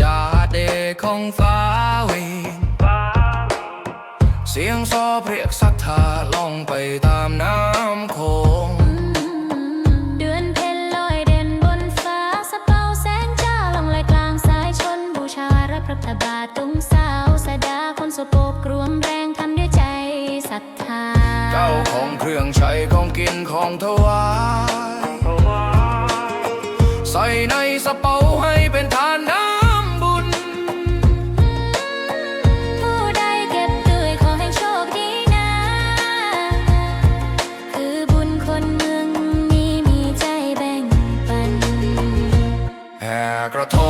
จาเดของฟ้าวิงเสียงซอเพรียกศรัทธาล่องไปตามน้ำโขงเดือนเพ็ลอยเด่นบนฟ้าสปาแสงจ้าลองลอยกลางสายชนบูชารัพระบาทตุงสาวสดาคนสโปกรวมแรงทำด้วยใจศรัทธาเก้าของเครื่องใช้ของกินของถวาย ใส่ในสเปา กระทง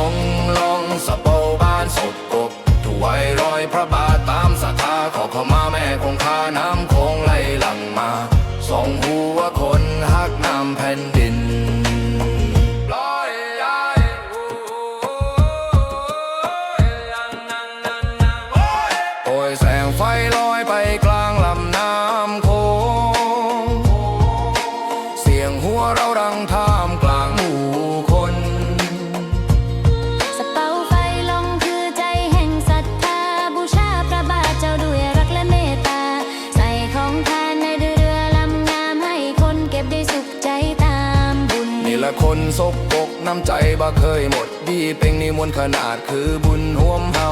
สกปกน้ำใจบ่เคยหมดดีเป็นนิมนต์ขนาดคือบุญห่วมเฮา